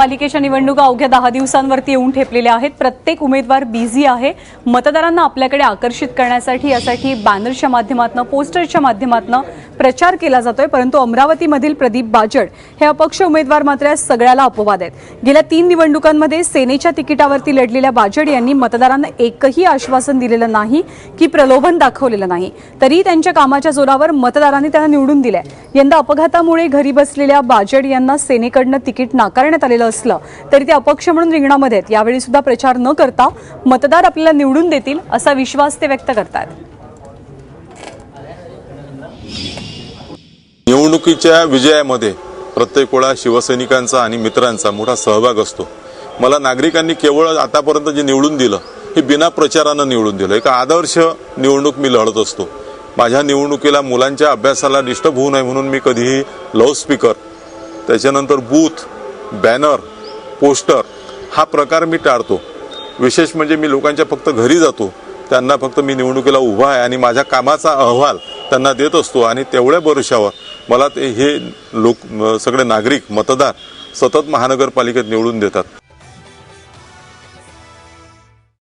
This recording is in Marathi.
महापालिकेच्या निवडणुका अवघ्या दहा दिवसांवरती येऊन ठेपलेल्या आहेत. प्रत्येक उमेदवार बिझी आहे. मतदारांना आपल्याकडे आकर्षित करण्यासाठी यासाठी बॅनरच्या माध्यमातून पोस्टरच्या माध्यमातून प्रचार केला जातोय परंतु अमरावतीमधील प्रदीप बाजड हे अपक्ष उमेदवार मात्र या सगळ्याला अपवाद आहेत. गेल्या तीन निवडणुकांमध्ये सेनेच्या तिकिटावरती लढलेल्या बाजड यांनी मतदारांना एकही आश्वासन दिलेलं नाही की प्रलोभन दाखवलेलं नाही. तरी त्यांच्या कामाच्या जोरावर मतदारांनी त्यांना निवडून दिलंय. यंदा अपघातामुळे घरी बसलेल्या बाजड यांना सेनेकडनं तिकीट नाकारण्यात आलेलं असलं तरी ते अपक्ष म्हणून रिंगणामध्ये आहेत. यावेळी सुद्धा प्रचार न करता मतदार आपल्याला निवडून देतील असा विश्वास ते व्यक्त करतात निवडणुकीच्या विजयामध्ये प्रत्येक वेळा शिवसैनिकांचा आणि मित्रांचा मोठा सहभाग असतो. मला नागरिकांनी केवळ आतापर्यंत जे निवडून दिलं हे बिना प्रचारानं निवडून दिलं. एक आदर्श निवडणूक मी लढत असतो. माझ्या निवडणुकीला मुलांच्या अभ्यासाला डिस्टर्ब होऊ नये म्हणून मी कधीही लाऊडस्पीकर त्याच्यानंतर बूथ बॅनर पोस्टर हा प्रकार मी टाळतो. विशेष म्हणजे मी लोकांच्या फक्त घरी जातो. त्यांना फक्त मी निवडणुकीला उभा आहे आणि माझ्या कामाचा अहवाल त्यांना देत असतो आणि तेवढ्या भरोशावर मला ते हे लोक सगळे नागरिक मतदार सतत महानगरपालिकेत निवडून देतात.